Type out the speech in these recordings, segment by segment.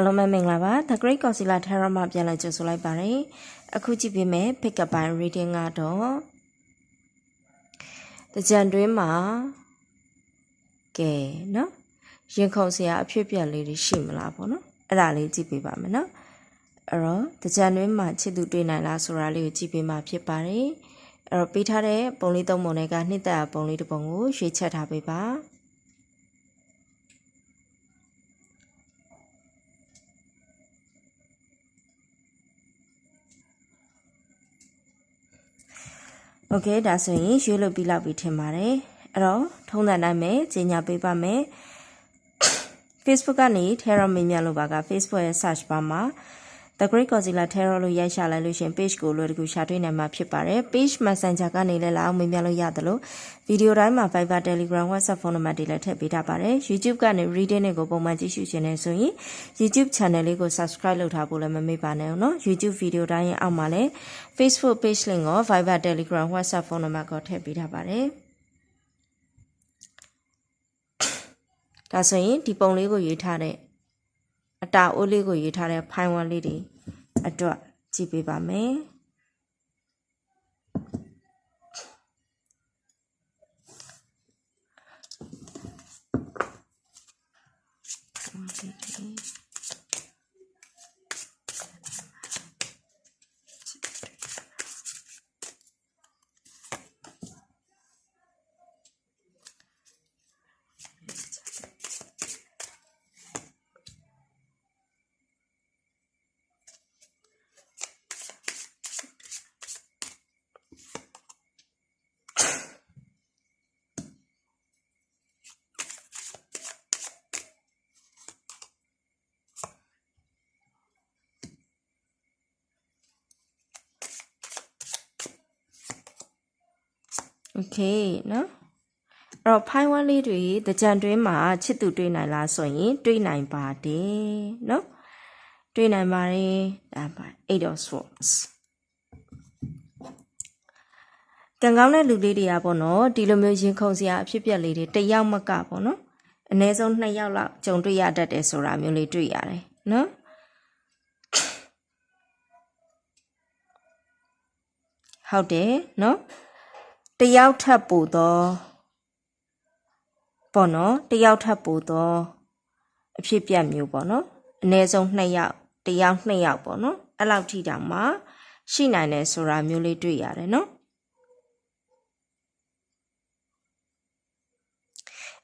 အားလုံးပဲမင်္ဂလာပါ The Great Godzilla Terror မှာပြန်လည်ကြိုဆိုလိုက်ပါတယ်အခုကြည့်ပေးမယ် pick up by reading ကတော့တကြံတွင်းမှာကဲနော်ရင်ခုန်စရာအဖြစ်အပျက်လေးတွေရှိမလားပေါ့နော်အဲ့ဒါလေးကြည့်ပေးပါမယ်နော်အဲ့တော့တကြံတွင်းမှာချစ်သူတွေ့နိုင်လားဆိုတာလေးကိုကြည့်ပေးမှာဖြစ်ပါတယ်အဲ့တော့ပေးထားတဲ့ပုံလေးသုံးပုံတွေကနှစ်သက်ပုံလေးတစ်ပုံကိုရွေးချက်ထားပေးပါ โอเคဒါဆိုရင်ရွေးလို့ပြီးလောက်ပြီထင်ပါတယ်အဲ့တော့ထုံးစံတိုင်းပဲကြီးညာပေးပါမယ် Facebook ကနေ Terror မင်းမြလို့ပါက Facebook ရဲ့ search bar မှာ The Great Godzilla Terror လို့ရိုက်ရှာလိုက်လို့ရှရင် page ကိုလွယ်တကူရှာတွေ့နိုင်မှာဖြစ်ပါတယ် page messenger ကနေလည်းလာအောင်မင်းမြလို့ရတယ်လို့ဗီဒီယိုတိုင်းမှာ Viber Telegram WhatsApp ဖုန်းနံပါတ်တွေလည်းထည့်ပေးထားပါတယ် YouTube ကနေ reading တွေကိုပုံမှန်ကြည့်ရှုခြင်းနဲ့ဆိုရင် YouTube channel လေးကို subscribe လုပ်ထားဖို့လည်းမမေ့ပါနဲ့နော် YouTube ဗီဒီယိုတိုင်းရဲ့အောက်မှာလည်း Facebook page link ကို Viber Telegram WhatsApp ဖုန်းနံပါတ်ကိုထည့်ပေးထားပါတယ်ဒါဆိုရင်ဒီပုံလေးကိုရေးထားတဲ့ အတာအိုးလေးကိုရေးထားတဲ့ဖိုင်ဝမ်လေးတွေအတွက်ကြည့်ပေးပါမယ် okay နော်အဲ့တော့ဖိုင်ဝါလေးတွေတကြံတွင်းမှာချစ်သူတွေးနိုင်လားဆိုရင်တွေးနိုင်ပါတယ်နော်တွေးနိုင်ပါတယ်ဒါပါ eight of swords ကံကောင်းတဲ့လူလေးတွေကပေါ့နော်ဒီလိုမျိုးရင်ခုန်စရာအဖြစ်ပြက်လေးတွေတယောက်မကပေါ့နော်အနည်းဆုံး2ယောက်လောက်ကြုံတွေ့ရတတ်တယ်ဆိုတာမျိုးလေးတွေ့ရတယ်နော်ဟုတ်တယ်နော် တယောက်ထပ်ပို့တော့ပေါ့နော်တယောက်ထပ်ပို့တော့အဖြစ်ပြက်မျိုးပေါ့နော်အ ਨੇ ဆုံး2ယောက်တယောက်2ယောက်ပေါ့နော်အဲ့လောက်ထိတောင်မှရှိနိုင်တယ်ဆိုတာမျိုးလေးတွေ့ရတယ်နော်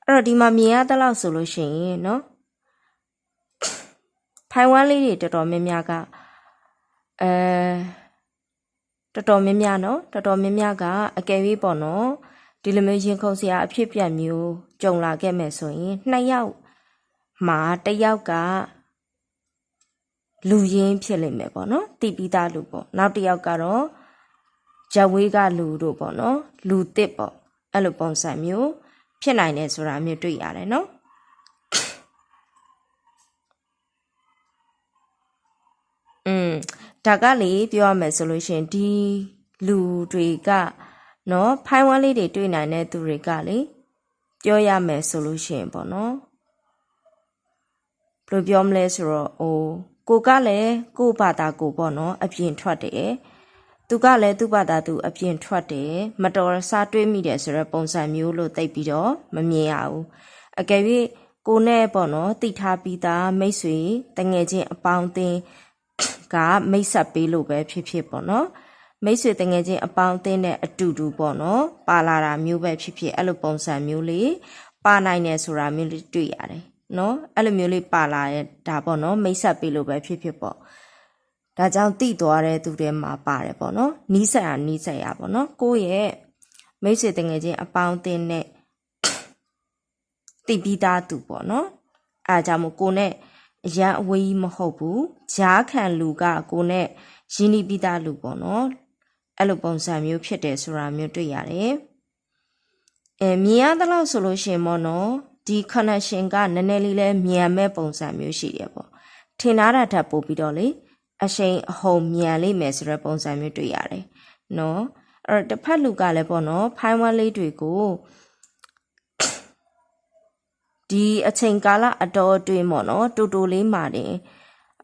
အဲ့တော့ဒီမှာမြင်ရသလောက်ဆိုလို့ရှိရင်နော်ဖိုင်ဝမ်းလေးတွေတော်တော်များများကအဲ တော်တော်များများနော်တော်တော်များများကအကယ်၍ပေါ့နော်ဒီလိုမျိုးရင်ခုန်စရာအဖြစ်ပြက်မျိုးကြုံလာခဲ့မယ်ဆိုရင်နှစ်ယောက်မှာတစ်ယောက်ကလူရင်းဖြစ်လိမ့်မယ်ပေါ့နော်တိပိသားလူပေါ့နောက်တစ်ယောက်ကတော့ဂျဝေးကလူတို့ပေါ့နော်လူတစ်ပေါ့အဲ့လိုပုံစံမျိုးဖြစ်နိုင်တယ်ဆိုတာမျိုးတွေ့ရတယ်နော် ဒါကလေပြောရမယ်ဆိုလို့ရှိရင်ဒီလူတွေကနော်ဖိုင်ဝမ်လေးတွေတွေ့နိုင်တဲ့သူတွေကလေပြောရမယ်ဆိုလို့ရှိရင်ပေါ့နော်ဘယ်လိုပြောမလဲဆိုတော့ဟိုကိုကလည်းကို့ဘာသာကိုပေါ့နော် အပြင်ထွက်တယ်သူကလည်းသူ့ဘာသာသူအပြင်ထွက်တယ်မတော်စားတွေးမိတယ်ဆိုတော့ပုံစံမျိုးလို့သိပြီးတော့မမြင်ရဘူးအကယ်၍ကိုနဲ့ပေါ့နော်တိထားပြီးသားမိတ်ဆွေတငယ်ချင်းအပေါင်းအသင်း ကမိတ်ဆက်ပေးလို့ပဲဖြစ်ဖြစ်ပေါ့နော်မိတ်ဆွေတငယ်ချင်းအပေါင်းအသင်းနဲ့အတူတူပေါ့နော်ပါလာတာမျိုးပဲဖြစ်ဖြစ်အဲ့လိုပုံစံမျိုးလေးပါနိုင်တယ်ဆိုတာမျိုးလေးတွေ့ရတယ်နော်အဲ့လိုမျိုးလေးပါလာတဲ့ဒါပေါ့နော်မိတ်ဆက်ပေးလို့ပဲဖြစ်ဖြစ်ပေါ့ဒါကြောင့်တိသွားတဲ့သူတွေမှာပါတယ်ပေါ့နော်နီးစပ်ရနီးစပ်ရပေါ့နော်ကိုယ့်ရဲ့မိတ်ဆွေတငယ်ချင်းအပေါင်းအသင်းနဲ့တိပြီးသားသူပေါ့နော်အားကြောင့်မို့ကိုနဲ့ အရန်အဝေးကြီးမဟုတ်ဘူးဂျားခံလူကကိုနဲ့ရင်းနှီးပြီးသားလူပေါ့နော်အဲ့လိုပုံစံမျိုးဖြစ်တယ်ဆိုတာမျိုးတွေ့ရတယ်အဲမြင်ရသလောက်ဆိုလို့ရှိရင်ပေါ့နော်ဒီ connection ကနည်းနည်းလေးလဲမြန်မဲ့ပုံစံမျိုးရှိတယ်ပေါ့ထင်ထားတာထပ်ပို့ပြီးတော့လေအရှိန်အဟုန်မြန်လိမ့်မယ်ဆိုတဲ့ပုံစံမျိုးတွေ့ရတယ်နော်အဲ့တော့တစ်ဖက်လူကလည်းပေါ့နော်ဖိုင်ဝမ်လေးတွေကို ဒီအချိန်ကာလအတော်အတွင်းပေါ့နော်တူတူလေးမှာတင်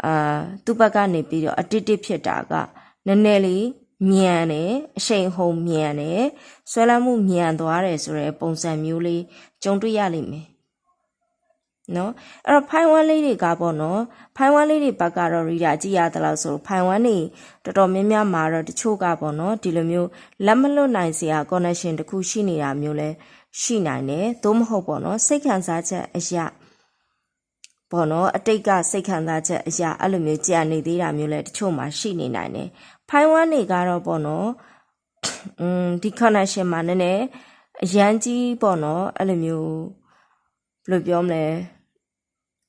အာသူ့ဘက်ကနေပြီးတော့အတစ်တစ်ဖြစ်တာကနည်းနည်းလေးမြန်တယ်အရှိန်ဟုန်မြန်တယ်ဆွဲလန်းမှုမြန်သွားတယ်ဆိုတဲ့ပုံစံမျိုးလေးကြုံတွေ့ရလိမ့်မယ်နော်အဲ့တော့ဖိုင်ဝမ်လေးတွေကပေါ့နော်ဖိုင်ဝမ်လေးတွေဘက်ကတော့ရီဒါကြည့်ရသလောက်ဆိုဖိုင်ဝမ်နေတော်တော်များများမှာတော့တချို့ကပေါ့နော်ဒီလိုမျိုးလက်မလွတ်နိုင်စရာ connection တစ်ခုရှိနေတာမျိုးလဲ ရှိနိုင်တယ်သို့မဟုတ်ပေါ့နော်စိတ်ခံစားချက်အရာပေါ့နော်အတိတ်ကစိတ်ခံစားချက်အရာအဲ့လိုမျိုးကြံနေသေးတာမျိုးလဲတချို့မှာရှိနေနိုင်တယ်ဖိုင်ဝမ်နေကတော့ပေါ့နော်อืมဒီ connection မှာနည်းနည်းအရန်ကြီးပေါ့နော်အဲ့လိုမျိုးဘယ်လိုပြောမလဲ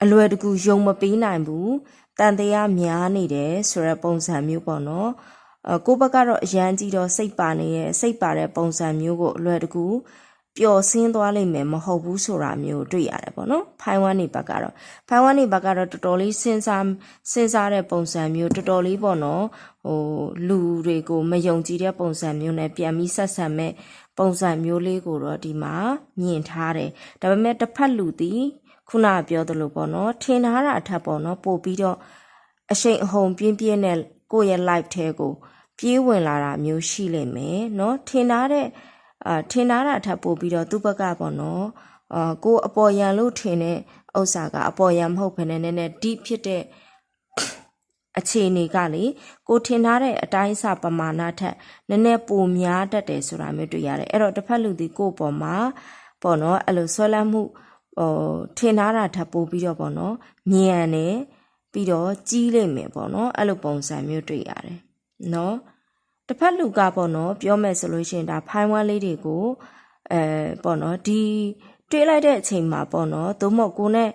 အလွယ်တကူယုံမပေးနိုင်ဘူးတန်တရားများနေတယ်ဆိုတဲ့ပုံစံမျိုးပေါ့နော်အကိုဘက်ကတော့အရန်ကြီးတော့စိတ်ပါနေရဲ့စိတ်ပါတဲ့ပုံစံမျိုးကိုအလွယ်တကူ ပျော်ဆင်းသွားလိမ့်မယ်မဟုတ်ဘူးဆိုတာမျိုးတွေ့ရတယ်ပေါ့နော်ဖိုင်ဝမ်နေဘက်ကတော့ဖိုင်ဝမ်နေဘက်ကတော့တော်တော်လေးစဉ်းစားစဉ်းစားတဲ့ပုံစံမျိုးတော်တော်လေးပေါ့နော်ဟိုလူတွေကိုမယုံကြည်တဲ့ပုံစံမျိုးနဲ့ပြန်ပြီးဆက်ဆံမဲ့ပုံစံမျိုးလေးကိုတော့ဒီမှာမြင်ထားတယ်ဒါပေမဲ့တစ်ဖက်လူသည်ခုနပြောသလိုပေါ့နော်ထင်ထားတာအထက်ပေါ့နော်ပို့ပြီးတော့အရှိန်အဟုန်ပြင်းပြင်းနဲ့ကိုယ့်ရဲ့ life ထဲကိုပြေးဝင်လာတာမျိုးရှိလိမ့်မယ်เนาะထင်ထားတဲ့ အာထင်ထားတာအထက်ပို့ပြီးတော့သူ့ဘက်ကပေါ့နော်အာကိုအပေါ်ယံလို့ထင်တဲ့ဥစ္စာကအပေါ်ယံမဟုတ်ဘဲနဲ့နည်းနည်း deep ဖြစ်တဲ့အခြေအနေကလေကိုထင်ထားတဲ့အတိုင်းအစပမာဏထက်နည်းနည်းပိုများတတ်တယ်ဆိုတာမျိုးတွေ့ရတယ်အဲ့တော့တစ်ဖက်လူဒီကိုယ့်ပေါ်မှာပေါ့နော်အဲ့လိုဆွဲလန်းမှုဟိုထင်ထားတာထပ်ပို့ပြီးတော့ပေါ့နော်မြန်တယ်ပြီးတော့ကြီးလိမ့်မယ်ပေါ့နော်အဲ့လိုပုံစံမျိုးတွေ့ရတယ်နော် တစ်ဖက်လူကပေါ့နော်ပြောမယ်ဆိုလို့ရှိရင်ဒါဖိုင်ဝမ်လေးတွေကိုအဲပေါ့နော်ဒီတွေးလိုက်တဲ့အချိန်မှာပေါ့နော်သို့မဟုတ်ကိုနဲ့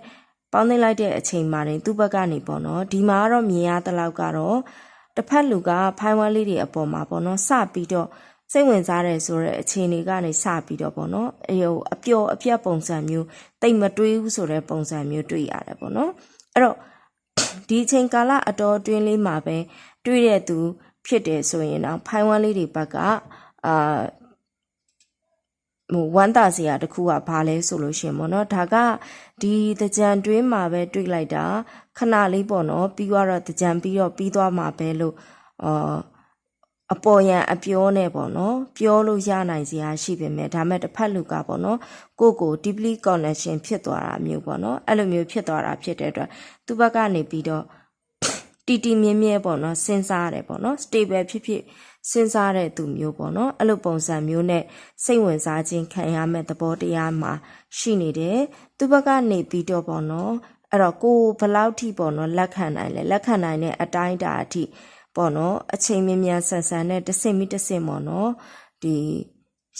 ပေါင်းသိလိုက်တဲ့အချိန်မှာနေသူ့ဘက်ကနေပေါ့နော်ဒီမှာကတော့မြင်ရတဲ့လောက်ကတော့တစ်ဖက်လူကဖိုင်ဝမ်လေးတွေအပေါ်မှာပေါ့နော်စပြီးတော့စိတ်ဝင်စားတယ်ဆိုတဲ့အခြေအနေကနေစပြီးတော့ပေါ့နော်အယုအပျော်အပြတ်ပုံစံမျိုးတိတ်မတွေးဘူးဆိုတဲ့ပုံစံမျိုးတွေ့ရတယ်ပေါ့နော်အဲ့တော့ဒီအချိန်ကာလအတော်အတွင်းလေးမှာပဲတွေ့တဲ့သူ ဖြစ်တယ်ဆိုရင်တော့ဖိုင်ဝမ်လေးတွေဘက်ကအာဟိုဝမ်းသာစရာတခုကဘာလဲဆိုလို့ရှင်ပေါ့နော်ဒါကဒီတကြံတွင်းမှာပဲတွေ့လိုက်တာခဏလေးပေါ့နော်ပြီးတော့တကြံပြီးတော့ပြီးသွားမှာပဲလို့အာအပေါ်ယံအပြောနဲ့ပေါ့နော်ပြောလို့ရနိုင်စရာရှိပေမဲ့ဒါမဲ့တစ်ဖက်လူကပေါ့နော်ကိုကို deeply connection ဖြစ်သွားတာမျိုးပေါ့နော်အဲ့လိုမျိုးဖြစ်သွားတာဖြစ်တဲ့အတွက်သူ့ဘက်ကနေပြီးတော့ တီတီမြဲမြဲပေါ့နော်စဉ်းစားရတယ်ပေါ့နော် stable ဖြစ်ဖြစ်စဉ်းစားတဲ့သူမျိုးပေါ့နော်အဲ့လိုပုံစံမျိုးနဲ့စိတ်ဝင်စားခြင်းခံရမဲ့သဘောတရားမှာရှိနေတယ်သူ့ဘက်ကနေပြီးတော့ပေါ့နော်အဲ့တော့ကိုဘယ်လောက်ထိပေါ့နော်လက်ခံနိုင်လဲလက်ခံနိုင်တဲ့အတိုင်းအတာအထိပေါ့နော်အချိန်မြမြန်ဆန်ဆန်နဲ့တစ်စင်မိတစ်စင်ပေါ့နော်ဒီ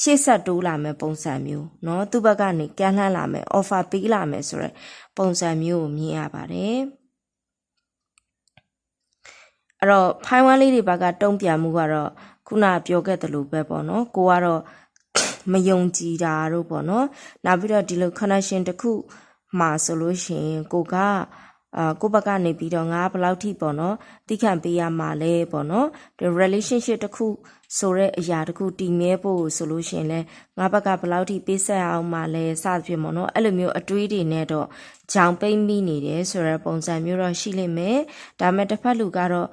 ရှေ့ဆက်တိုးလာမယ်ပုံစံမျိုးเนาะသူ့ဘက်ကနေကမ်းလှမ်းလာမယ် offer ပေးလာမယ်ဆိုတော့ပုံစံမျိုးကိုမြင်ရပါတယ် အဲ့တော့ဖိုင်ဝမ်လေးတွေဘက်ကတုံ့ပြန်မှုကတော့ခုနပြောခဲ့သလိုပဲပေါ့နော်ကိုကတော့မယုံကြည်တာတို့ပေါ့နော်နောက်ပြီးတော့ဒီလို connection တစ်ခုမှာဆိုလို့ရှိရင်ကိုကအာကိုဘက်ကနေပြီးတော့ငါဘယ်လောက်ထိပေါ့နော်တိခန့်ပေးရမှာလဲပေါ့နော်ဒီ relationship တစ်ခု ဆိုတဲ့အရာတစ်ခုတည်မြဲဖို့ဆိုလို့ရှိရင်လဲငါဘက်ကဘယ်လောက်ထိပေးဆက်အောင်မှလဲစသဖြင့်ပေါ့နော်အဲ့လိုမျိုးအတွေးတွေနဲ့တော့ကြောင်ပိမ့်မိနေတယ်ဆိုတဲ့ပုံစံမျိုးတော့ရှိလိမ့်မယ်ဒါမဲ့တစ်ဖက်လူကတော့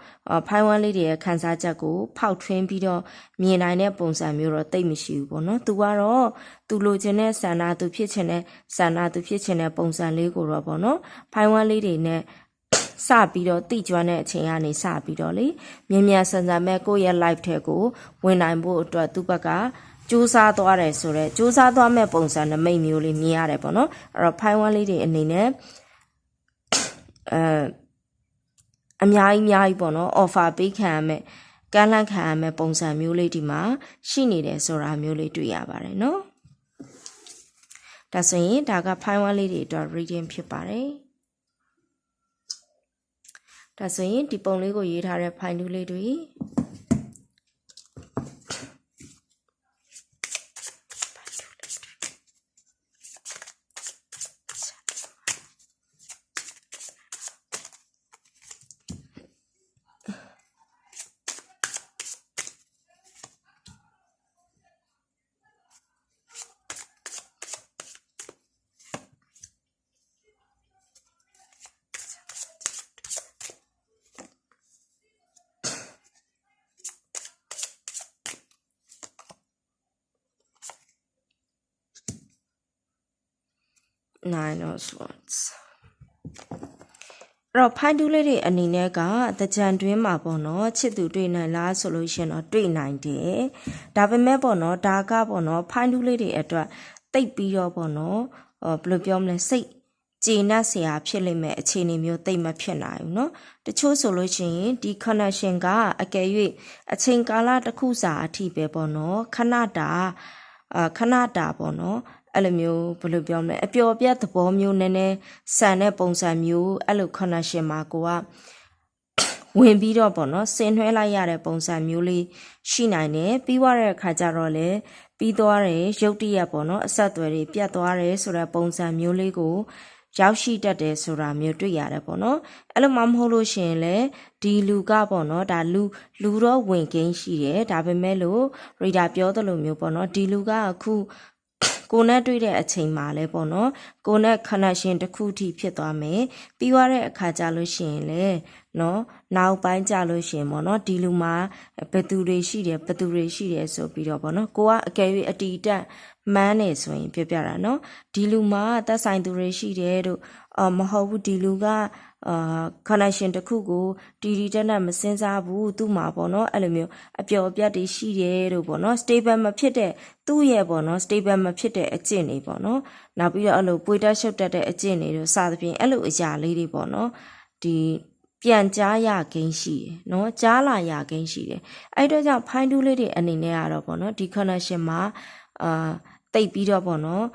ဖိုင်ဝမ်လေးတွေရဲ့ခန်းစားချက်ကိုဖောက်ထွင်းပြီးတော့မြင်နိုင်တဲ့ပုံစံမျိုးတော့တိတ်မရှိဘူးပေါ့နော်သူကတော့သူလိုချင်တဲ့ဆန္ဒသူဖြစ်ချင်တဲ့ဆန္ဒသူဖြစ်ချင်တဲ့ပုံစံလေးကိုတော့ပေါ့နော်ဖိုင်ဝမ်လေးတွေနဲ့ စပြီးတော့တိကျွမ်းတဲ့အချိန်ကနေစပြီးတော့လေမြင်မြန်ဆန်ဆန်မဲ့ကိုယ့်ရဲ့ life ထဲကိုဝင်နိုင်ဖို့အတွက်သူ့ဘက်ကစူးစမ်းသွားတယ်ဆိုတော့စူးစမ်းသွားမဲ့ပုံစံနမိတ်မျိုးလေးမြင်ရတယ်ပေါ့နော်အဲ့တော့ဖိုင်ဝမ်လေးတွေအနေနဲ့အဲအများကြီးအများကြီးပေါ့နော် offer ပေးခံရမယ်ကမ်းလှမ်းခံရမယ်ပုံစံမျိုးလေးဒီမှာရှိနေတယ်ဆိုတာမျိုးလေးတွေ့ရပါတယ်နော်ဒါဆိုရင်ဒါကဖိုင်ဝမ်လေးတွေအတွက် reading ဖြစ်ပါတယ် ဒါဆိုရင်ဒီပုံလေးကိုရေးထားတဲ့ဖိုင်တူးလေးတွေ nine of swords အဲ့တော့ဖိုင်တူးလေးတွေအနေနဲ့ကတကြံတွင်းမှာပေါ့နော်ချစ်သူတွေ့နိုင်လားဆိုလို့ရှရင်တော့တွေ့နိုင်တယ်ဒါပေမဲ့ပေါ့နော်ဒါကပေါ့နော်ဖိုင်တူးလေးတွေအတွက်တိတ်ပြီးတော့ပေါ့နော်ဟောဘယ်လိုပြောမလဲစိတ်ကျေနပ်စရာဖြစ်လိမ့်မယ်အခြေအနေမျိုးတိတ်မဖြစ်နိုင်ဘူးเนาะတချို့ဆိုလို့ရှိရင်ဒီ connection ကအကယ်၍အချိန်ကာလတစ်ခုစာအထိပဲပေါ့နော်ခဏတာအာခဏတာပေါ့နော် အဲ့လိုမျိုးဘယ်လိုပြောမလဲအပျော်ပြတ်သဘောမျိုးနည်းနည်းဆန်တဲ့ပုံစံမျိုးအဲ့လို connection မှာကိုကဝင်ပြီးတော့ပေါ့နော်ဆင်နွှဲလိုက်ရတဲ့ပုံစံမျိုးလေးရှိနိုင်တယ်ပြီးသွားတဲ့အခါကျတော့လေပြီးသွားတယ်ရုတ်တရက်ပေါ့နော်အဆက်အသွယ်တွေပြတ်သွားတယ်ဆိုတဲ့ပုံစံမျိုးလေးကိုရောက်ရှိတတ်တယ်ဆိုတာမျိုးတွေ့ရတယ်ပေါ့နော်အဲ့လိုမှမဟုတ်လို့ရှိရင်လေဒီလူကပေါ့နော်ဒါလူလူတော့ဝင်ကိန်းရှိတယ်ဒါပေမဲ့လို့ reader ပြောသလိုမျိုးပေါ့နော်ဒီလူကအခု ကိုနဲ့တွေ့တဲ့အချိန်မှာလဲပေါ့နော်ကိုနဲ့ connection တစ်ခုထိဖြစ်သွားမယ်ပြီးသွားတဲ့အခါကျလို့ရှိရင်လေနော်နောက်ပိုင်းကြလို့ရှိရင်ပေါ့နော်ဒီလူမှာဘယ်သူတွေရှိတယ်ဘယ်သူတွေရှိတယ်ဆိုပြီးတော့ပေါ့နော်ကိုကအကယ်၍အတီတက်မန်းနေဆိုရင် ပြောပြတာနော်ဒီလူမှာသက်ဆိုင်သူတွေရှိတယ်တို့ အော်မဟုတ်ဘူးဒီလူကအာ connection တစ်ခုကိုတီတီတက်တက်မစင်စားဘူးသူ့မှာပေါ့နော်အဲ့လိုမျိုးအပျော်အပြတ်တွေရှိတယ်တို့ပေါ့နော် stable မဖြစ်တဲ့သူ့ရဲ့ပေါ့နော် stable မဖြစ်တဲ့အကျင့်တွေပေါ့နော်နောက်ပြီးတော့အဲ့လိုပွေတက်ရှုပ်တက်တဲ့အကျင့်တွေတို့စသဖြင့်အဲ့လိုအရာလေးတွေပေါ့နော်ဒီပြန်ကြားရကိန်းရှိတယ်เนาะကြားလာရကိန်းရှိတယ်အဲ့တော့ကြောင့်ဖိုင်းတူးလေးတွေအနေနဲ့ကတော့ပေါ့နော်ဒီ connection မှာအာတိတ်ပြီးတော့ပေါ့နော်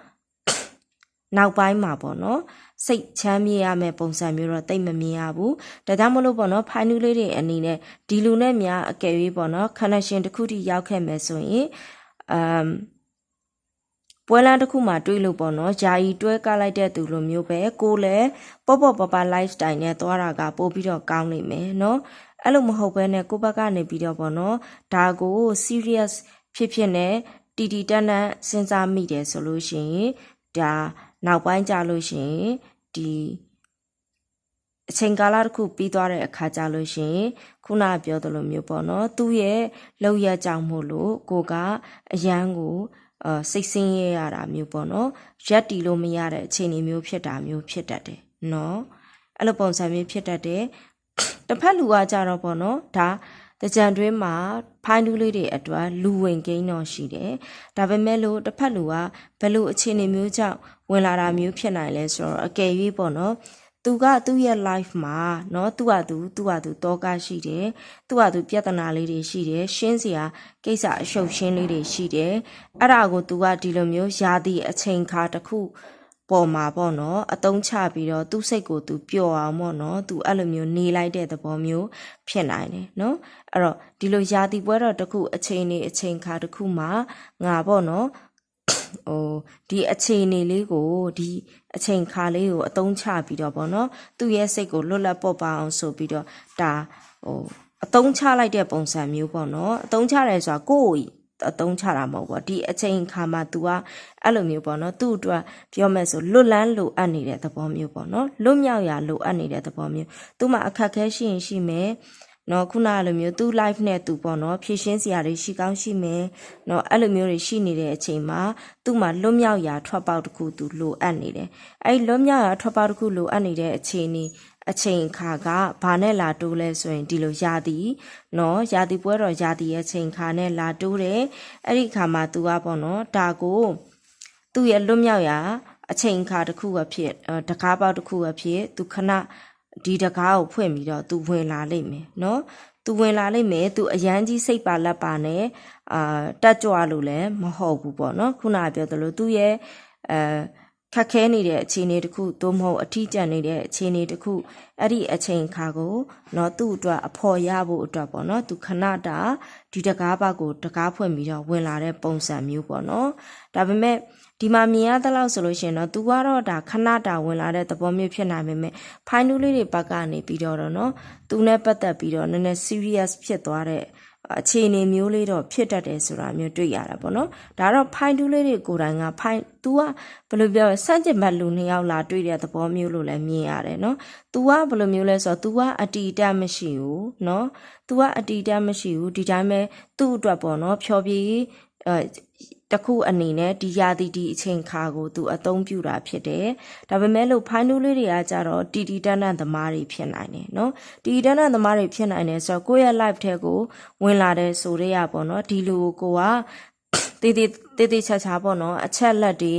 နောက်ပိုင်းမှာပေါ့နော်စိတ်ချမ်းမြေ့ရမယ့်ပုံစံမျိုးတော့တိတ်မမြင်ရဘူးဒါကြောင့်မလို့ပေါ့နော်ဖိုင်နူးလေးတွေအနေနဲ့ဒီလူနဲ့များအကယ်၍ပေါ့နော် connection တစ်ခုထိရောက်ခဲ့မယ်ဆိုရင်အမ်ပွဲလမ်းတစ်ခုမှာတွေးလို့ပေါ့နော်ယာယီတွဲကလိုက်တဲ့သူလိုမျိုးပဲကိုလည်းပေါ့ပေါ့ပပ lifestyle နဲ့သွားတာကပို့ပြီးတော့ကောင်းနေမယ်နော်အဲ့လိုမဟုတ်ဘဲနဲ့ကိုဘက်ကနေပြီးတော့ပေါ့နော်ဒါကို serious ဖြစ်ဖြစ်နဲ့တီတီတန်းတန်းစဉ်းစားမိတယ်ဆိုလို့ရှိရင်ဒါ နောက်ပိုင်းကြလို့ရှိရင်ဒီအချိန်ကာလတစ်ခုပြီးသွားတဲ့အခါကြလို့ရှိရင်ခုနပြောသလိုမျိုးပေါ့နော်သူ့ရဲ့လောက်ရကြောင်မို့လို့ကိုကအရန်ကိုအာစိတ်ဆင်းရဲရတာမျိုးပေါ့နော်ရက်တီလို့မရတဲ့အခြေအနေမျိုးဖြစ်တာမျိုးဖြစ်တတ်တယ်နော်အဲ့လိုပုံစံမျိုးဖြစ်တတ်တယ်တစ်ဖက်လူကကြတော့ပေါ့နော်ဒါ တကြံတွင်းမှာဖိုင်းတူးလေးတွေအတွက်လူဝင်ကိန်းတော့ရှိတယ်။ဒါပေမဲ့လို့တစ်ဖက်လူကဘယ်လိုအခြေအနေမျိုးကြောင့်ဝင်လာတာမျိုးဖြစ်နိုင်လဲဆိုတော့အကယ်၍ပေါ့နော်။သူကသူ့ရဲ့ life မှာเนาะသူ့ဟာသူသူ့ဟာသူတောကရှိတယ်။သူ့ဟာသူပြဿနာလေးတွေရှိတယ်။ရှင်းစရာကိစ္စအရှုပ်ရှင်းလေးတွေရှိတယ်။အဲ့ဒါကိုသူကဒီလိုမျိုးယာတီအချိန်ခါတစ်ခု ပေါ်မှာပေါ့နော်အတုံးချပြီးတော့သူ့စိတ်ကိုသူပျော်အောင်ပေါ့နော်သူအဲ့လိုမျိုးနေလိုက်တဲ့သဘောမျိုးဖြစ်နိုင်တယ်နော်အဲ့တော့ဒီလိုယာတီပွဲတော်တစ်ခုအချိန်နေအချိန်ခါတစ်ခုမှာငါပေါ့နော်ဟိုဒီအချိန်နေလေးကိုဒီအချိန်ခါလေးကိုအတုံးချပြီးတော့ပေါ့နော်သူ့ရဲ့စိတ်ကိုလွတ်လပ်ပေါ့ပါအောင်ဆိုပြီးတော့ဒါဟိုအတုံးချလိုက်တဲ့ပုံစံမျိုးပေါ့နော်အတုံးချတယ်ဆိုတာကိုယ့် အတုံးချတာမဟုတ်ဘူးဒီအချိန်ခါမှာ तू ကအဲ့လိုမျိုးပေါ့နော်သူ့အတွက်ပြောမယ်ဆိုလွတ်လန်းလိုအပ်နေတဲ့သဘောမျိုးပေါ့နော်လွတ်မြောက်ရာလိုအပ်နေတဲ့သဘောမျိုးသူ့မှာအခက်ခဲရှိရင်ရှိမယ်နော်ခုနကလိုမျိုးသူ့ life နဲ့သူပေါ့နော်ဖြည့်ရှင်းစရာတွေရှိကောင်းရှိမယ်နော်အဲ့လိုမျိုးတွေရှိနေတဲ့အချိန်မှာသူ့မှာလွတ်မြောက်ရာထွက်ပေါက်တစ်ခုသူလိုအပ်နေတယ်အဲ့လွတ်မြောက်ရာထွက်ပေါက်တစ်ခုလိုအပ်နေတဲ့အခြေအနေ အချိန်အခါကဘာနဲ့လာတိုးလဲဆိုရင်ဒီလိုရာသီနော်ရာသီပွဲတော်ရာသီရဲ့အချိန်အခါနဲ့လာတိုးတယ်အဲ့ဒီအခါမှာသူကပေါ့နော်ဒါကိုသူ့ရဲ့လွတ်မြောက်ရာအချိန်အခါတစ်ခုပဲဖြစ်တကားပေါက်တစ်ခုပဲဖြစ်သူခဏဒီတကားကိုဖွင့်ပြီးတော့သူဝင်လာလိမ့်မယ်နော်သူဝင်လာလိမ့်မယ်သူအရန်ကြီးစိတ်ပါလက်ပါနဲ့အာတက်ကြွလို့လည်းမဟုတ်ဘူးပေါ့နော်ခုနကပြောသလိုသူ့ရဲ့အဲ ခက်ခဲနေတဲ့အခြေအနေတစ်ခုသို့မဟုတ်အထီးကျန်နေတဲ့အခြေအနေတစ်ခုအဲ့ဒီအချိန်ခါကိုတော့သူ့အတွက်အဖော်ရဖို့အတွက်ပေါ့နော်သူခဏတာဒီတကားဘက်ကိုတကားဖွင့်ပြီးတော့ဝင်လာတဲ့ပုံစံမျိုးပေါ့နော်ဒါပေမဲ့ဒီမှာမြင်ရတဲ့လောက်ဆိုလို့ရှိရင်တော့သူကတော့ဒါခဏတာဝင်လာတဲ့သဘောမျိုးဖြစ်နိုင်ပေမဲ့ဖိုင်နူးလေးတွေဘက်ကနေပြီးတော့တော့နော်သူနဲ့ပတ်သက်ပြီးတော့နည်းနည်း serious ဖြစ်သွားတဲ့ အခြေအနေမျိုးလေးတော့ဖြစ်တတ်တယ်ဆိုတာမျိုးတွေ့ရတာပေါ့နော်ဒါတော့ဖိုင်တူးလေးတွေကိုယ်တိုင်ကဖိုင် तू ကဘယ်လိုပြောစန့်ကျင်ဘက်လူနှစ်ယောက်လာတွေ့တဲ့သဘောမျိုးလို့လည်းမြင်ရတယ်နော် तू ကဘယ်လိုမျိုးလဲဆိုတော့ तू ကအတီတက်မရှိဘူးနော် तू ကအတီတက်မရှိဘူးဒီတိုင်းပဲသူ့အတွက်ပေါ့နော်ဖြောပြေး အဲ တစ်ခုအနေနဲ့ဒီယာတီဒီအချိန်ခါကိုသူအသုံးပြုတာဖြစ်တယ်။ဒါပေမဲ့လို့ဖိုင်နူးလေးတွေကကြတော့တီတီတန်းတန်းသမားတွေဖြစ်နိုင်တယ်နော်။တီတီတန်းတန်းသမားတွေဖြစ်နိုင်တယ်ဆိုတော့ကိုယ့်ရဲ့ live ထဲကိုဝင်လာတဲ့ဆိုတဲ့ရပေါ့နော်။ဒီလူကိုကတေးသေးတေးသေးချာချာပေါ့နော်အချက်လက်တွေ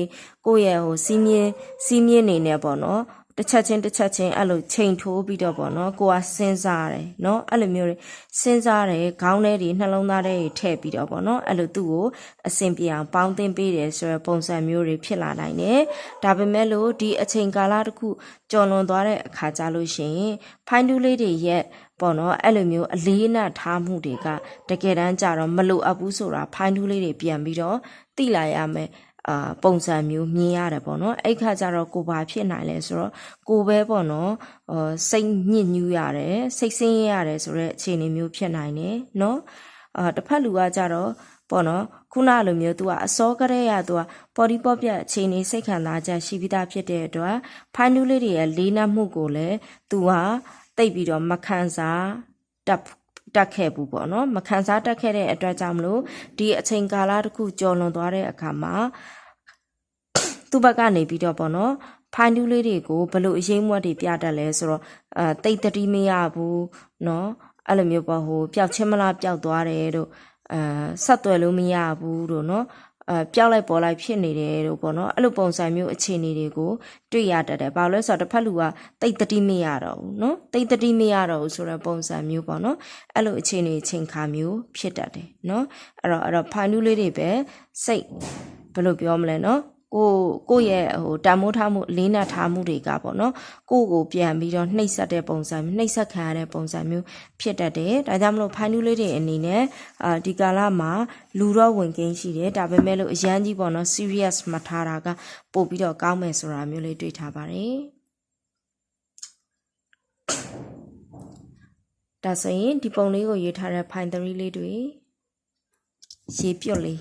ကိုယ့်ရဲ့ဟိုစီးမြင်းစီးမြင်းနေနေပေါ့နော် တစ်ချက်ချင်းတစ်ချက်ချင်းအဲ့လိုချိန်ထိုးပြီးတော့ပေါ့နော်ကိုကစဉ်းစားတယ်နော်အဲ့လိုမျိုးတွေစဉ်းစားတယ်ခေါင်းထဲတွေနှလုံးသားထဲတွေထည့်ပြီးတော့ပေါ့နော်အဲ့လိုသူ့ကိုအဆင်ပြေအောင်ပေါင်းသင်းပေးတယ်ဆိုရယ်ပုံစံမျိုးတွေဖြစ်လာနိုင်တယ်ဒါပေမဲ့လို့ဒီအချိန်ကာလတစ်ခုကြော်လွန်သွားတဲ့အခါကြလို့ရှိရင်ဖိုင်းတူးလေးတွေရဲ့ပေါ့နော်အဲ့လိုမျိုးအလေးနက်ထားမှုတွေကတကယ်တမ်းကြတော့မလိုအပ်ဘူးဆိုတာဖိုင်းတူးလေးတွေပြန်ပြီးတော့သိလာရမယ် အာပုံစံမျိုးမြင်ရတယ်ပေါ့နော်အဲ့ခါကျတော့ကိုဘာဖြစ်နိုင်လဲဆိုတော့ကိုပဲပေါ့နော်အာစိတ်ညစ်ညူးရတယ်စိတ်ဆင်းရဲရတယ်ဆိုတော့အခြေအနေမျိုးဖြစ်နိုင်တယ်နော်အာတစ်ဖက်လူကကြတော့ပေါ့နော်ခုနလိုမျိုး तू ကအစောကလေးရ तू ကပေါ်ဒီပေါ့ပြအခြေအနေစိတ်ခံစားချက်ရှိပြီးသားဖြစ်တဲ့အတွက်ဖိုင်နူးလေးတွေရဲ့လေးနက်မှုကိုလည်း तू ဟာတိတ်ပြီးတော့မခံစားတက် တက်ခဲ့ဘူးပေါ့နော်မခံစားတက်ခဲ့တဲ့အတွက်ကြောင့်မလို့ဒီအချိန်ကာလတစ်ခုကြော်လွန်သွားတဲ့အခါမှာသူ့ဘက်ကနေပြီးတော့ပေါ့နော်ဖိုင်တူးလေးတွေကိုဘလို့အရေးမွက်တွေပြတတ်လဲဆိုတော့အဲတိတ်တတိမရဘူးเนาะအဲ့လိုမျိုးပေါ့ဟိုပျောက်ချင်းမလားပျောက်သွားတယ်တို့အဲဆက်သွယ်လို့မရဘူးတို့เนาะ အဲပျောက်လိုက်ပေါ်လိုက်ဖြစ်နေတယ်လို့ပေါ့နော်အဲ့လိုပုံစံမျိုးအခြေအနေတွေကိုတွေ့ရတတ်တယ်ဘာလို့လဲဆိုတော့တစ်ဖက်လူကတိတ်တတိမရတော့ဘူးနော်တိတ်တတိမရတော့ဘူးဆိုတော့ပုံစံမျိုးပေါ့နော်အဲ့လိုအခြေအနေချိန်ခါမျိုးဖြစ်တတ်တယ်နော်အဲ့တော့အဲ့တော့ဖန်တူးလေးတွေပဲစိတ်ဘယ်လိုပြောမလဲနော် ကိုကိုရဲ့ဟိုတန်မိုးထားမှုလေးနက်ထားမှုတွေကပေါ့နော်ကိုကိုပြန်ပြီးတော့နှိပ်စက်တဲ့ပုံစံမျိုးနှိပ်စက်ခံရတဲ့ပုံစံမျိုးဖြစ်တတ်တယ်ဒါကြောင့်မလို့ဖိုင်နူးလေးတွေအနေနဲ့အာဒီကာလမှာလူတော့ဝင်ကင်းရှိတယ်ဒါပေမဲ့လို့အရန်ကြီးပေါ့နော် serious မထားတာကပို့ပြီးတော့ကောင်းမယ်ဆိုတာမျိုးလေးတွေ့ထားပါတယ်ဒါဆိုရင်ဒီပုံလေးကိုရေးထားတဲ့ file 3လေးတွေရေးပြတ်လေး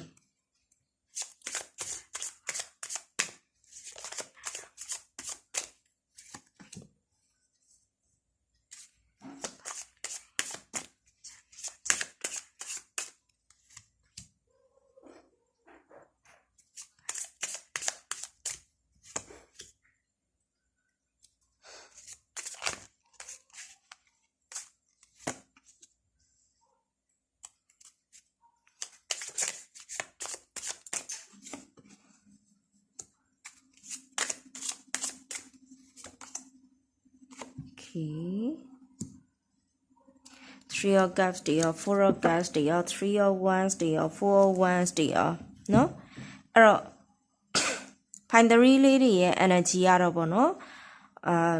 Okay. Three of cups တွေရော four of cups တွေရော three of wands တွေရော four of wands တွေရောနော်အဲ့တော့ find the real လေးတွေရဲ့ energy ရတော့ဗောနော်အာ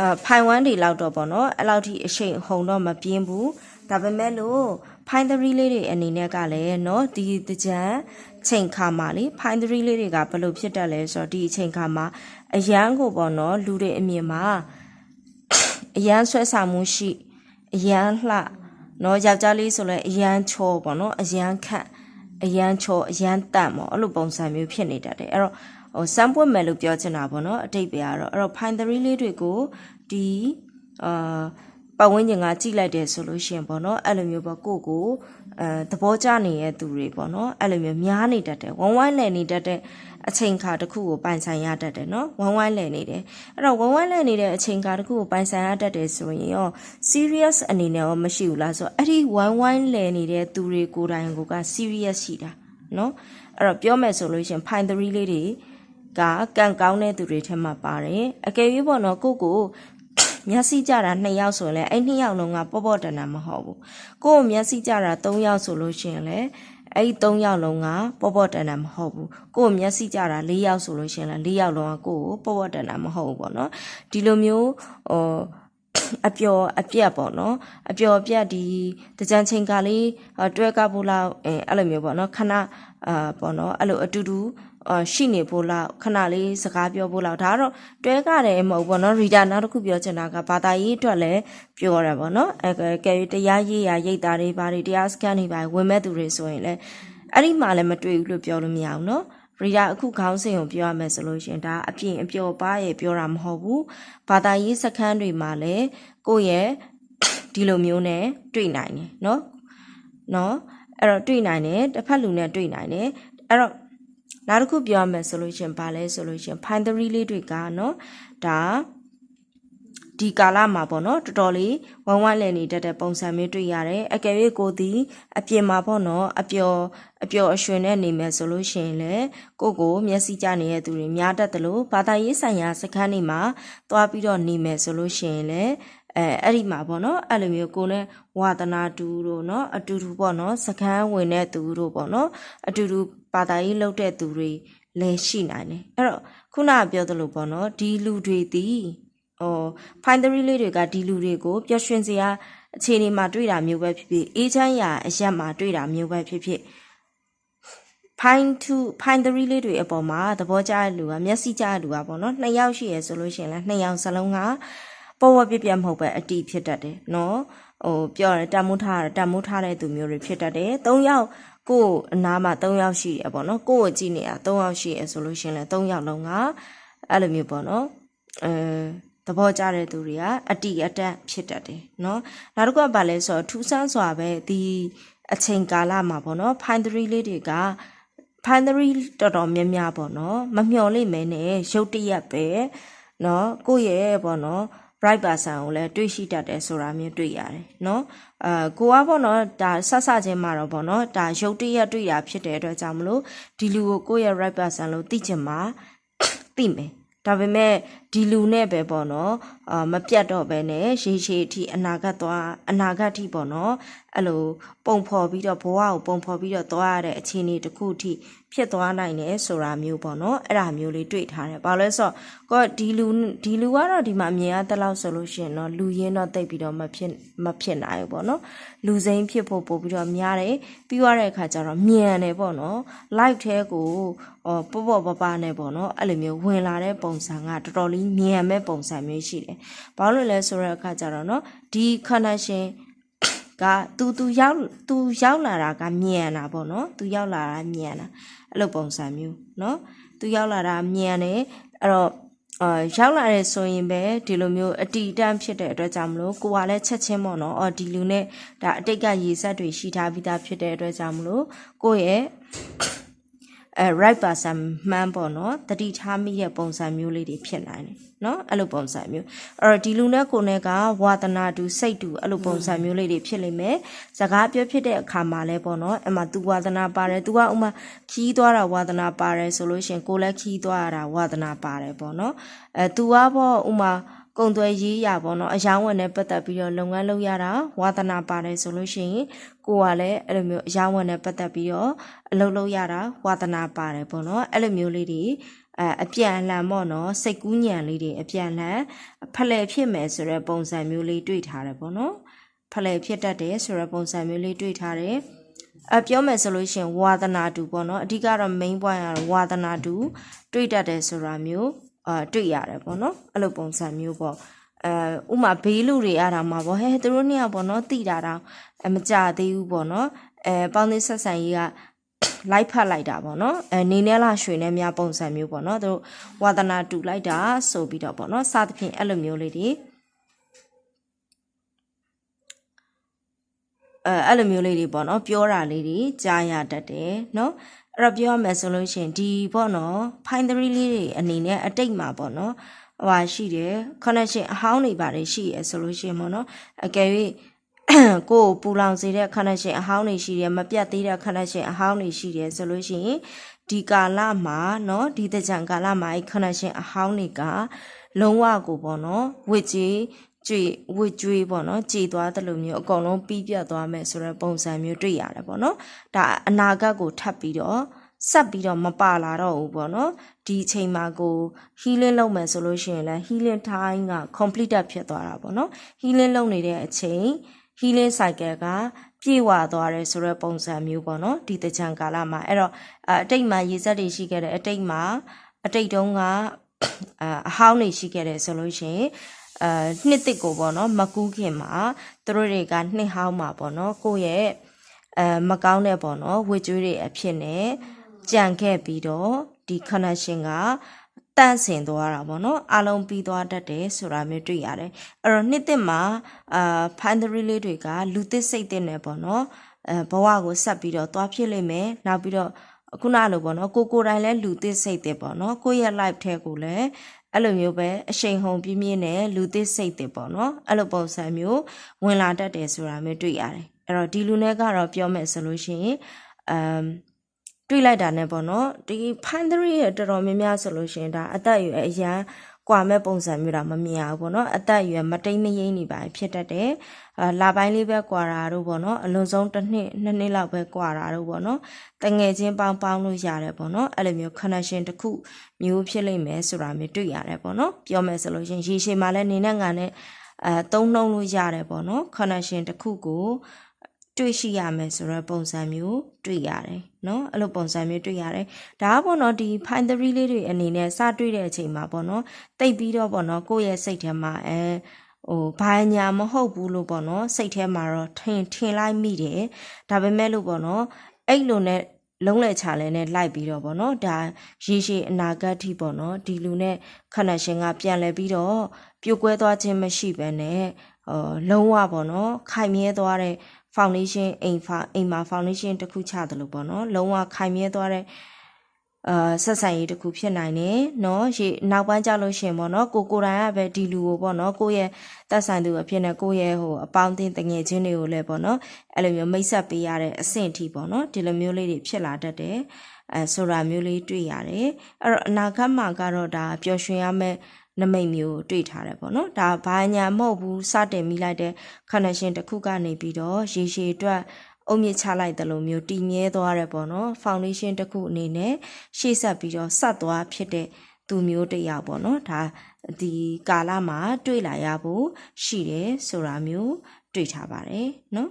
အာဖိုင်ဝမ်တွေလောက်တော့ပေါ့နော်အဲ့လောက်ထိအချိန်ဟုန်တော့မပြင်းဘူးဒါပေမဲ့လို့ဖိုင်သရီလေးတွေအနေနဲ့ကလည်းเนาะဒီတကြံချိန်ခါမှာလေဖိုင်သရီလေးတွေကဘယ်လိုဖြစ်တတ်လဲဆိုတော့ဒီအချိန်ခါမှာအရန်ကိုပေါ့နော်လူတွေအမြင်မှာ အရန်ဆွဲဆောင်မှုရှိအရန်လှနော်ယောက်ျားလေးဆိုလဲအရန်ချောပေါ့နော်အရန်ခန့်အရန်ချောအရန်တန့်ပေါ့အဲ့လိုပုံစံမျိုးဖြစ်နေတတ်တယ်အဲ့တော့ဟိုစမ်းပွက်မယ်လို့ပြောချင်တာပေါ့နော်အတိတ်ပဲကတော့အဲ့တော့ fine 3လေးတွေကိုဒီအာပတ်ဝန်းကျင်ကကြိလိုက်တယ်ဆိုလို့ရှိရင်ပေါ့နော်အဲ့လိုမျိုးပေါ့ကိုကို အဲသဘောကျနေတဲ့သူတွေပေါ့နော်အဲ့လိုမျိုးများနေတတ်တယ်ဝမ်ဝိုင်းလည်နေတတ်တဲ့အချိန်ခါတစ်ခုကိုပိုင်ဆိုင်ရတတ်တယ်နော်ဝမ်ဝိုင်းလည်နေတယ်အဲ့တော့ဝမ်ဝိုင်းလည်နေတဲ့အချိန်ခါတစ်ခုကိုပိုင်ဆိုင်ရတတ်တယ်ဆိုရင်ရော serious အနေနဲ့ရောမရှိဘူးလားဆိုတော့အဲ့ဒီဝမ်ဝိုင်းလည်နေတဲ့သူတွေကိုယ်တိုင်ကိုက serious ရှိတာနော်အဲ့တော့ပြောမယ်ဆိုလို့ရှိရင် find the relay တွေကကံကောင်းတဲ့သူတွေထဲမှာပါတယ်အကယ်၍ပေါ့နော်ကိုကို မျက်စိကြတာ2ယောက်ဆိုရင်လည်းအဲ့2ယောက်လုံးကပေါ့ပေါ့တန်တန်မဟုတ်ဘူးကိုကိုမျက်စိကြတာ3ယောက်ဆိုလို့ရှိရင်လည်းအဲ့ဒီ3ယောက်လုံးကပေါ့ပေါ့တန်တန်မဟုတ်ဘူးကိုကိုမျက်စိကြတာ4ယောက်ဆိုလို့ရှိရင်လည်း4ယောက်လုံးကကိုကိုပေါ့ပေါ့တန်တန်မဟုတ်ဘူးပေါ့နော်ဒီလိုမျိုးဟိုအပျော်အပြက်ပေါ့နော်အပျော်အပြက်ဒီတကြံချိန်ကလေးတွဲကဖို့လောက်အဲအဲ့လိုမျိုးပေါ့နော်ခဏအာပေါ့နော်အဲ့လိုအတူတူအာ ရှိနေဖို့လောက်ခဏလေးစကားပြောဖို့လောက်ဒါကတော့တွဲကြတယ်မဟုတ်ဘောနော်ရီဒါနောက်တစ်ခုပြောချင်တာကဘာသာရေးအတွက်လည်းပြောရပါတော့အဲကဲတရားရေးရာရိတ်တာတွေဘာတွေတရားစကန်တွေဘာဝင်မဲ့သူတွေဆိုရင်လည်းအဲ့ဒီမှလည်းမတွေ့ဘူးလို့ပြောလို့မရဘူးနော်ရီဒါအခုခေါင်းစဉ်ကိုပြောရမယ်ဆိုလို့ရှင်ဒါအပြင်အပျော်ပါရဲ့ပြောတာမဟုတ်ဘူးဘာသာရေးစခန်းတွေမှာလည်းကိုယ့်ရဲ့ဒီလိုမျိုးနဲ့တွေ့နိုင်တယ်နော်နော်အဲ့တော့တွေ့နိုင်တယ်တစ်ဖက်လူနဲ့တွေ့နိုင်တယ်အဲ့တော့ နောက်တစ်ခုပြောရမယ်ဆိုလို့ရှင်ဘာလဲဆိုလို့ရှင် find the relay တွေကနော်ဒါဒီကာလမှာပေါ့နော်တော်တော်လေးဝမ်းဝမ်းလည်နေတတ်တဲ့ပုံစံမျိုးတွေ့ရတယ်အကယ်၍ကိုသည်အပြင်မှာပေါ့နော်အပျော်အပျော်အရွှင်နဲ့နေမယ်ဆိုလို့ရှိရင်လည်းကိုကိုမျက်စိကျနေတဲ့သူတွေများတတ်တယ်လို့ဘာသာရေးဆိုင်ရာစခန်းတွေမှာသွားပြီးတော့နေမယ်ဆိုလို့ရှိရင်လည်းအဲအဲ့ဒီမှာပေါ့နော်အဲ့လိုမျိုးကိုနဲ့ဝါသနာတူတို့နော်အတူတူပေါ့နော်စကန်းဝင်တဲ့သူတို့ပေါ့နော်အတူတူ ဘာသာရေးလုပ်တဲ့သူတွေလည်းရှိနိုင်တယ်အဲ့တော့ခုနကပြောသလိုပေါ့နော်ဒီလူတွေတီဟို find the relay တွေကဒီလူတွေကိုပျော်ရွှင်စရာအခြေအနေမှာတွေ့တာမျိုးပဲဖြစ်ဖြစ်အေးချမ်းရာအရက်မှာတွေ့တာမျိုးပဲဖြစ်ဖြစ် find to find the relay တွေအပေါ်မှာသဘောကျတဲ့လူကမျက်စိကျတဲ့လူကပေါ့နော်နှစ်ယောက်ရှိရဆိုလို့ရှိရင်လည်းနှစ်ယောက်စလုံးကပေါ်ဝပြပြမဟုတ်ပဲအတီးဖြစ်တတ်တယ်နော်ဟိုပြောရတမ္မိုးထားတမ္မိုးထားတဲ့သူမျိုးတွေဖြစ်တတ်တယ်၃ယောက် ကိုယ်အနားမှာ၃ယောက်ရှိရပေါ့နော်ကိုယ့်ကိုကြည့်နေတာ၃ယောက်ရှိရဆိုလို့ရှိရင်လည်း၃ယောက်လုံးကအဲ့လိုမျိုးပေါ့နော်အဲသဘောကျတဲ့သူတွေကအတီအတက်ဖြစ်တတ်တယ်เนาะနောက်တစ်ခုကဘာလဲဆိုတော့ထူးဆန်းစွာပဲဒီအချိန်ကာလမှာပေါ့နော် find the relay တွေက find the relay တော်တော်များများပေါ့နော်မမျှော်လိမ့်မယ်နဲ့ရုတ်တရက်ပဲเนาะကိုယ့်ရဲ့ပေါ့နော် bright person ကိုလည်းတွေ့ရှိတတ်တယ်ဆိုတာမျိုးတွေ့ရတယ်เนาะအာကိုကပေါ့နော်ဒါဆက်ဆချင်းမှာတော့ပေါ့နော်ဒါရုတ်တရက်တွေ့တာဖြစ်တဲ့အတွက်ကြောင့်မလို့ဒီလူကိုကိုယ့်ရဲ့ right person လို့သိချင်မှာသိမယ်ဒါပေမဲ့ဒီလူနဲ့ပဲပေါ့နော်အာ မပြတ်တော့ပဲနဲ့ရေရှည်အထိအနာဂတ်သွားအနာဂတ်ထိပေါ့နော်အဲ့လိုပုံဖော်ပြီးတော့ဘဝကိုပုံဖော်ပြီးတော့သွားရတဲ့အခြေအနေတစ်ခုအထိဖြစ်သွားနိုင်တယ်ဆိုတာမျိုးပေါ့နော်အဲ့ဒါမျိုးလေးတွေ့ထားတယ်ဘာလို့လဲဆိုတော့ကိုဒီလူဒီလူကတော့ဒီမှာမြင်ရတဲ့လောက်ဆိုလို့ရှိရင်တော့လူရင်းတော့တိတ်ပြီးတော့မဖြစ်မဖြစ်နိုင်ဘူးပေါ့နော်လူစိမ်းဖြစ်ဖို့ပို့ပြီးတော့များတယ်ပြီးသွားတဲ့အခါကျတော့မြန်တယ်ပေါ့နော် live ထဲကိုဟောပေါ့ပေါ့ပပနဲ့ပေါ့နော်အဲ့လိုမျိုးဝင်လာတဲ့ပုံစံကတော်တော်လေးမြန်မဲ့ပုံစံမျိုးရှိတယ်ဘာလို့လဲဆိုတော့အခါကျတော့နော်ဒီ connection ကသူသူရောက်သူရောက်လာတာကမြန်တာပေါ့နော်သူရောက်လာတာမြန်တာအဲ့လိုပုံစံမျိုးနော်သူရောက်လာတာမြန်တယ်အဲ့တော့အာရောက်လာတယ်ဆိုရင်ပဲဒီလိုမျိုးအတီတန့်ဖြစ်တဲ့အတွက်ကြောင့်မလို့ကိုကလည်းချက်ချင်းပေါ့နော်အော်ဒီလူနဲ့ဒါအတိတ်ကရေဆက်တွေရှိထားပြီးသားဖြစ်တဲ့အတွက်ကြောင့်မလို့ကိုရဲ့ အဲ right person မှန်းပေါ့နော်တတိထားမိတဲ့ပုံစံမျိုးလေးတွေဖြစ်နိုင်တယ်နော်အဲ့လိုပုံစံမျိုးအဲ့တော့ဒီလူနဲ့ကိုနဲ့ကဝါသနာတူစိတ်တူအဲ့လိုပုံစံမျိုးလေးတွေဖြစ်လိမ့်မယ်စကားပြောဖြစ်တဲ့အခါမှာလဲပေါ့နော်အဲ့မှာ तू ဝါသနာပါတယ် तू ကဥမာခီးသွားတာဝါသနာပါတယ်ဆိုလို့ရှိရင်ကိုလည်းခီးသွားတာဝါသနာပါတယ်ပေါ့နော်အဲ तू ကပေါ့ဥမာ ကုံသွဲရေးရပေါ့နော်အယောင်းဝင်နဲ့ပတ်သက်ပြီးတော့လုပ်ငန်းလုပ်ရတာဝါသနာပါတယ်ဆိုလို့ရှိရင်ကိုကလည်းအဲ့လိုမျိုးအယောင်းဝင်နဲ့ပတ်သက်ပြီးတော့အလုပ်လုပ်ရတာဝါသနာပါတယ်ပေါ့နော်အဲ့လိုမျိုးလေးတွေအဲအပြန်အလှန်ပေါ့နော်စိတ်ကူးညံလေးတွေအပြန်အလှန်ဖလှယ်ဖြစ်မယ်ဆိုတဲ့ပုံစံမျိုးလေးတွေ့ထားတယ်ပေါ့နော်ဖလှယ်ဖြစ်တတ်တယ်ဆိုတဲ့ပုံစံမျိုးလေးတွေ့ထားတယ်အပြောမယ်ဆိုလို့ရှိရင်ဝါသနာတူပေါ့နော်အဓိကတော့ main point ကတော့ဝါသနာတူ တွေ့တတ်တယ်ဆိုတာမျိုး အာတွေ့ရတယ်ပေါ့နော်အဲ့လိုပုံစံမျိုးပေါ့အဲဥမာဘေးလူတွေအားတာမှာပေါ့ဟဲသူတို့နှစ်ယောက်ပေါ့နော်တိတာတော့အမကြသေးဘူးပေါ့နော်အဲပေါင်းသင်းဆက်ဆံရေးကလိုက်ဖတ်လိုက်တာပေါ့နော်အဲနေနဲ့လားရွှေနဲ့များပုံစံမျိုးပေါ့နော်သူတို့ဝါသနာတူလိုက်တာဆိုပြီးတော့ပေါ့နော်စသဖြင့်အဲ့လိုမျိုးလေးတွေအဲအဲ့လိုမျိုးလေးတွေပေါ့နော်ပြောတာလေးတွေကြားရတတ်တယ်နော် အဲ့တော့ပြောရမယ်ဆိုလို့ရှိရင်ဒီပေါ့နော် finery လေးတွေအနေနဲ့အတိတ်မှာပေါ့နော်ဟိုဟာရှိတယ် connection အဟောင်းတွေပါတယ်ရှိရဆိုလို့ရှိရင်ပေါ့နော်အကယ်၍ကိုယ်ပူလောင်စေတဲ့ connection အဟောင်းတွေရှိတယ်မပြတ်သေးတဲ့ connection အဟောင်းတွေရှိတယ်ဆိုလို့ရှိရင်ဒီကာလမှာเนาะဒီတကြံကာလမှာအဲ connection အဟောင်းတွေကလုံးဝကိုပေါ့နော်ဝစ်ကြီး ကြွေဝစ်ကြွေးပေါ့နော်ကြည်သွားတယ်လို့မျိုးအကုန်လုံးပြီးပြတ်သွားမယ်ဆိုတဲ့ပုံစံမျိုးတွေ့ရတယ်ပေါ့နော်ဒါအနာဂတ်ကိုထပ်ပြီးတော့ဆက်ပြီးတော့မပါလာတော့ဘူးပေါ့နော်ဒီအချိန်မှာကို healing လုပ်မယ်ဆိုလို့ရှိရင်လည်း healing time က complete ဖြစ်သွားတာပေါ့နော် healing လုပ်နေတဲ့အချိန် healing cycle ကပြည့်ဝသွားတယ်ဆိုတဲ့ပုံစံမျိုးပေါ့နော်ဒီတကြံကာလမှာအဲ့တော့အတိတ်မှာရေစက်တွေရှိခဲ့တယ်အတိတ်မှာအတိတ်တုန်းကအဟောင်းတွေရှိခဲ့တယ်ဆိုလို့ရှိရင် အဲနှစ်တစ်ကိုပေါ့နော်မကူးခင်မှာသူတို့တွေကနှစ်ဟောင်းမှာပေါ့နော်ကိုယ့်ရဲ့အဲမကောင်းတဲ့ပေါ့နော်ဝေကျွေးတွေအဖြစ်နဲ့ကြံခဲ့ပြီးတော့ဒီ connection ကတန့်စင်သွားတာပေါ့နော်အလုံးပြီးသွားတတ်တယ်ဆိုတာမျိုးတွေ့ရတယ်အဲ့တော့နှစ်သက်မှာအာ finery လေးတွေကလူသစ်စိတ်သစ်နဲ့ပေါ့နော်အဲဘဝကိုဆက်ပြီးတော့သွားဖြစ်လိမ့်မယ်နောက်ပြီးတော့ခုနလိုပေါ့နော်ကိုကိုယ်တိုင်လည်းလူသစ်စိတ်သစ်ပေါ့နော်ကိုယ့်ရဲ့ life ထဲကိုလည်း အဲ့လိုမျိုးပဲအရှိန်ဟုန်ပြင်းပြင်းနဲ့လူသစ်စိတ်သစ်ပေါ့နော်အဲ့လိုပုံစံမျိုးဝင်လာတတ်တယ်ဆိုတာမျိုးတွေ့ရတယ်အဲ့တော့ဒီလူနဲ့ကတော့ပြောမယ်ဆိုလို့ရှိရင်အမ်တွေးလိုက်တာနဲ့ပေါ့နော်ဒီဖိုင်သရီရဲ့တော်တော်များများဆိုလို့ရှိရင်ဒါအသက်အရွယ်အရန် ကွာမဲ့ပုံစံမျိုးတော့မမြင်အောင်ပေါ့နော်အသက်အရွယ်မတိမ်မယိမ့်နေပါဖြစ်တတ်တယ်အာလာပိုင်းလေးပဲကွာတာတို့ပေါ့နော်အလွန်ဆုံးတစ်နှစ်နှစ်နှစ်လောက်ပဲကွာတာတို့ပေါ့နော်တငယ်ချင်းပေါင်းပေါင်းလို့ရတယ်ပေါ့နော်အဲ့လိုမျိုး connection တစ်ခုမျိုးဖြစ်လိမ့်မယ်ဆိုတာမျိုးတွေ့ရတယ်ပေါ့နော်ပြောမယ်ဆိုလို့ရှိရင်ရေရှည်မှာလည်းနေနဲ့ငါနဲ့အဲသုံးနှုံးလို့ရတယ်ပေါ့နော် connection တစ်ခုကို တွေ့ရှိရမယ်ဆိုတော့ပုံစံမျိုးတွေ့ရတယ်เนาะအဲ့လိုပုံစံမျိုးတွေ့ရတယ်ဒါကပေါ့နော်ဒီ fine theory လေးတွေအနေနဲ့စတွေ့တဲ့အချိန်မှာပေါ့နော်တိတ်ပြီးတော့ပေါ့နော်ကိုယ့်ရဲ့စိတ်ထဲမှာအဲဟိုဘာညာမဟုတ်ဘူးလို့ပေါ့နော်စိတ်ထဲမှာတော့ထင်ထင်လိုက်မိတယ်ဒါပေမဲ့လို့ပေါ့နော်အဲ့လိုနဲ့လုံးလဲချလဲနဲ့လိုက်ပြီးတော့ပေါ့နော်ဒါရေရှည်အနာဂတ်ထိပေါ့နော်ဒီလူနဲ့ connection ကပြန်လဲပြီးတော့ပြိုကွဲသွားခြင်းမရှိဘဲနဲ့အော်လုံးဝပေါ့နော်ခိုင်မြဲသွားတဲ့ ဖောင်ဒေးရှင်းအိမ်ဖာအိမ်မှာဖောင်ဒေးရှင်းတစ်ခုချတယ်လို့ပေါ့နော်လုံးဝခိုင်မြဲသွားတဲ့အာဆက်ဆံရေးတစ်ခုဖြစ်နိုင်တယ်နော်ရေနောက်ပိုင်းကြလို့ရှင်ပေါ့နော်ကိုကိုတိုင်ကပဲဒီလူကိုပေါ့နော်ကိုရဲ့သက်ဆိုင်သူအဖြစ်နဲ့ကိုရဲ့ဟိုအပေါင်းအသင်းတငယ်ချင်းတွေကိုလည်းပေါ့နော်အဲ့လိုမျိုးမိတ်ဆက်ပေးရတဲ့အဆင့်အထိပေါ့နော်ဒီလိုမျိုးလေးတွေဖြစ်လာတတ်တယ်အဲဆိုတာမျိုးလေးတွေ့ရတယ်အဲ့တော့အနာဂတ်မှာကတော့ဒါပျော်ရွှင်ရမယ့် နမိတ်မျိုးတွေ့ထားတယ်ပေါ့နော်ဒါဘာညာမဟုတ်ဘူးစတင်မိလိုက်တဲ့ connection တစ်ခုကနေပြီးတော့ရေရှည်အတွက်အုံမြင့်ချလိုက်တယ်လို့မျိုးတည်မြဲသွားတယ်ပေါ့နော် foundation တစ်ခုအနေနဲ့ရှေ့ဆက်ပြီးတော့ဆက်သွားဖြစ်တဲ့သူမျိုးတစ်ယောက်ပေါ့နော်ဒါဒီကာလမှာတွေ့လာရဖို့ရှိတယ်ဆိုတာမျိုးတွေ့ထားပါတယ်နော်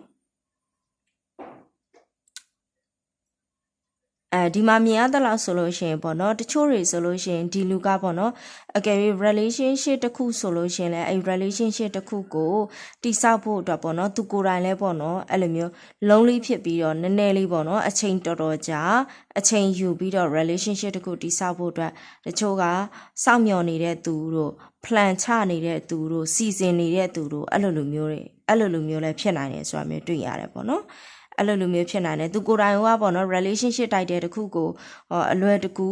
အဲဒီမှာမြင်ရတဲ့လောက်ဆိုလို့ရှိရင်ပေါ့နော်တချို့တွေဆိုလို့ရှိရင်ဒီလူကပေါ့နော်အကယ်၍ relationship တစ်ခုဆိုလို့ရှိရင်လည်းအဲ relationship တစ်ခုကိုတိဆောက်ဖို့အတွက်ပေါ့နော်သူကိုယ်တိုင်လည်းပေါ့နော်အဲ့လိုမျိုး lonely ဖြစ်ပြီးတော့နည်းနည်းလေးပေါ့နော်အချိန်တော်တော်ကြာအချိန်ယူပြီးတော့ relationship တစ်ခုတိဆောက်ဖို့အတွက်တချို့ကစောင့်မျှော်နေတဲ့သူတို့ plan ချနေတဲ့သူတို့စီစဉ်နေတဲ့သူတို့အဲ့လိုလိုမျိုးတွေအဲ့လိုလိုမျိုးလည်းဖြစ်နိုင်တယ်ဆိုတာမျိုးတွေ့ရတယ်ပေါ့နော် အဲ့လိုလိုမျိုးဖြစ်နိုင်တယ်သူကိုယ်တိုင်ကပေါ့နော် relationship တိုက်တဲ့တခုကိုအလွယ်တကူ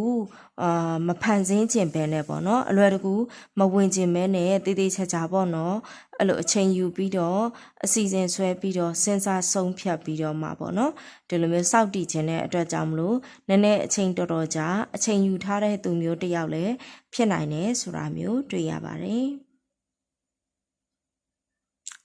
အာမဖန်ဆင်းခြင်းပဲနဲ့ပေါ့နော်အလွယ်တကူမဝင်ခြင်းပဲနဲ့တည်တည်ချာချာပေါ့နော်အဲ့လိုအချိန်ယူပြီးတော့အစီအစဉ်ဆွဲပြီးတော့စဉ်းစားဆုံးဖြတ်ပြီးတော့မှာပေါ့နော်ဒီလိုမျိုးစောင့်တည်ခြင်းတဲ့အတွက်ကြောင့်မလို့နည်းနည်းအချိန်တော်တော်ကြာအချိန်ယူထားတဲ့သူမျိုးတစ်ယောက်လည်းဖြစ်နိုင်တယ်ဆိုတာမျိုးတွေ့ရပါတယ်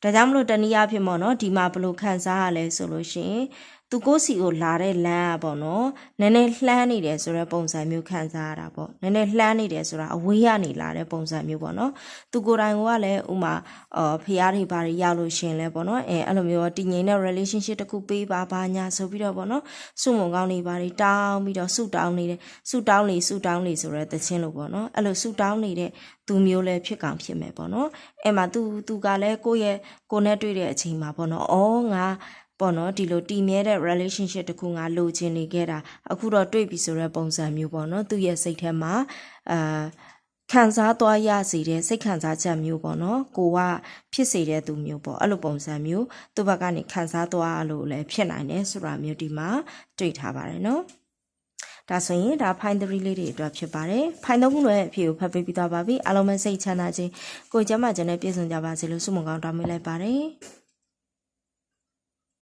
ဒါကြောင့်မလို့တနည်းအားဖြင့်ပေါ့နော်ဒီမှာဘယ်လိုခံစားရလဲဆိုလို့ရှိရင် သူကိုယ်စီကိုလာတဲ့လမ်းอ่ะပေါ့နော်နည်းနည်းလှမ်းနေတယ်ဆိုတဲ့ပုံစံမျိုးခံစားရတာပေါ့နည်းနည်းလှမ်းနေတယ်ဆိုတာအဝေးကနေလာတဲ့ပုံစံမျိုးပေါ့နော်သူကိုယ်တိုင်ကလည်းဥမာအော်ဖျားတွေဘာတွေရောက်လို့ရှင်လဲပေါ့နော်အဲအဲ့လိုမျိုးတည်ငြိမ်တဲ့ relationship တစ်ခုပေးပါဘာညာဆိုပြီးတော့ပေါ့နော်စုမုံကောင်းတွေဘာတွေတောင်းပြီးတော့ဆူတောင်းနေတယ်ဆူတောင်းလေဆူတောင်းလေဆိုတဲ့သချင်းလို့ပေါ့နော်အဲ့လိုဆူတောင်းနေတဲ့သူမျိုးလည်းဖြစ်ကောင်ဖြစ်မယ်ပေါ့နော်အဲ့မှာသူသူကလည်းကိုယ့်ရဲ့ကိုယ်နဲ့တွေ့တဲ့အချိန်မှာပေါ့နော်အော်ငါ ပေါ့နော်ဒီလိုတည်မြဲတဲ့ relationship တခုငါလိုချင်နေခဲ့တာအခုတော့တွေ့ပြီဆိုတဲ့ပုံစံမျိုးပေါ့နော်သူ့ရဲ့စိတ်ထဲမှာအာခံစားသွားရစေတဲ့စိတ်ခံစားချက်မျိုးပေါ့နော်ကိုကဖြစ်စေတဲ့သူမျိုးပေါ့အဲ့လိုပုံစံမျိုးသူ့ဘက်ကနေခံစားသွားလို့လည်းဖြစ်နိုင်တယ်ဆိုတာမျိုးဒီမှာတွေ့ထားပါတယ်နော်ဒါဆိုရင်ဒါ fine 3လေးတွေအတွက်ဖြစ်ပါတယ် fine 3ခုရဲ့အဖြေကိုဖတ်ပေးပြီးသွားပါပြီအားလုံးပဲစိတ်ချမ်းသာခြင်းကိုယ်ကျမ်းမာခြင်းနဲ့ပြည့်စုံကြပါစေလို့ဆုမွန်ကောင်းတောင်းပေးလိုက်ပါတယ်